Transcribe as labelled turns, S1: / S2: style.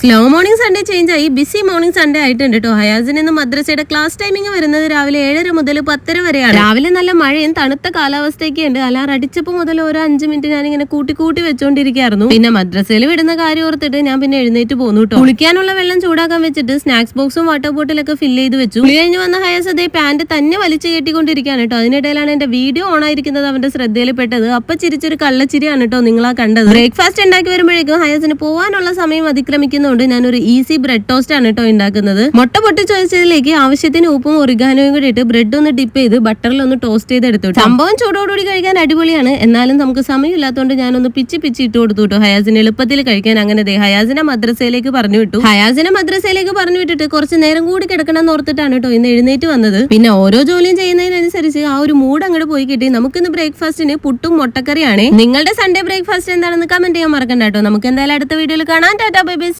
S1: Slow morning Sunday change ആയി. Busy morning Sunday ആയിട്ടുണ്ട് കേട്ടോ ഹയാസിന് ഇന്ന് മദ്രസയുടെ ക്ലാസ് ടൈമിംഗ് വരുന്നത് രാവിലെ ഏഴര മുതൽ പത്തര വരെയാണ്. രാവിലെ നല്ല മഴയും തണുത്ത കാലാവസ്ഥയൊക്കെ ഉണ്ട്. അലാർ മുതൽ ഓരോ അഞ്ച് മിനിറ്റ് ഞാൻ ഇങ്ങനെ കൂട്ടി കൂട്ടി വെച്ചോണ്ടിരിക്കായിരുന്നു പിന്നെ മദ്രസയിൽ വിടുന്ന കാര്യം ഓർത്തിട്ട് ഞാൻ പിന്നെ എഴുന്നേറ്റ് പോന്നു കേട്ടോ കുളിക്കാനുള്ള വെള്ളം ചൂടാക്കാൻ വെച്ചിട്ട് സ്നാക്സ് ബോക്സും വാട്ടർ ബോട്ടിലൊക്കെ ഫില്ല് ചെയ്ത് വെച്ചു. കുളി കഴിഞ്ഞ് വന്ന ഹയാസ് അതേ പാന്റ് തന്നെ വലിച്ചു കെട്ടിക്കൊണ്ടിരിക്കുകയാണ് കേട്ടോ അതിനിടയിലാണ് എന്റെ വീഡിയോ ഓൺ ആയിരിക്കുന്നത് അവന്റെ ശ്രദ്ധയിൽപ്പെട്ടത്. അപ്പൊ ചിരിച്ചൊരു കള്ളച്ചിരിയാണ് കേട്ടോ നിങ്ങളാ കണ്ടത്. ബ്രേക്ക്ഫാസ്റ്റ് ഉണ്ടാക്കി വരുമ്പോഴേക്കും ഹയാസിന് പോവാനുള്ള സമയം അതിക്രമിക്കുന്നുണ്ട് ഞാനൊരു ഈസി ബ്രെഡ് ടോസ്റ്റ് ആണ് കേട്ടോ ഉണ്ടാക്കുന്നത് മുട്ട പൊട്ടിച്ച് വെച്ചതിലേക്ക് ആവശ്യത്തിന് ഉപ്പും ഒറിഗാനോയും കൂടി ഇട്ട് ബ്രെഡ് ഒന്ന് ഡിപ്പ് ചെയ്ത് ബട്ടറിൽ ഒന്ന് ടോസ്റ്റ് ചെയ്ത് എടുത്തു. സംഭവം ചൂടോടുകൂടി കഴിക്കാൻ അടിപൊളിയാണ്. എന്നാലും നമുക്ക് സമയമില്ലാത്തതുകൊണ്ട് ഞാനൊന്ന് പിച്ചി പിച്ചി ഇട്ട് കൊടുത്തു കേട്ടോ ഹയാസിന് എളുപ്പത്തിൽ കഴിക്കാൻ അങ്ങനെ ഹയാസിനെ മദ്രസയിലേക്ക് പറഞ്ഞു വിട്ടു. ഹയാസിനെ മദ്രസയിലേക്ക് പറഞ്ഞു വിട്ടിട്ട് കുറച്ച് നേരം കൂടി കിടക്കണം എന്ന് ഓർത്തിട്ടാണ് കേട്ടോ ഇന്ന് എഴുന്നേറ്റ് വന്നത്. പിന്നെ ഓരോ ജോലിയും ചെയ്യുന്നതിനനുസരിച്ച് ആ ഒരു മൂഡ് അങ്ങോട്ട് പോയി കിട്ടി. നമുക്കിന്ന് ബ്രേക്ക്ഫാസ്റ്റിന് പുട്ടും മുട്ടക്കറിയാണ്. നിങ്ങളുടെ സൺഡേ ബ്രേക്ക്ഫാസ്റ്റ് എന്താണെന്ന് കമന്റ് ചെയ്യാൻ മറക്കണ്ട കേട്ടോ നമുക്ക് എന്തായാലും അടുത്ത വീഡിയോയിൽ കാണാൻ ടാറ്റാ ബൈ ബൈ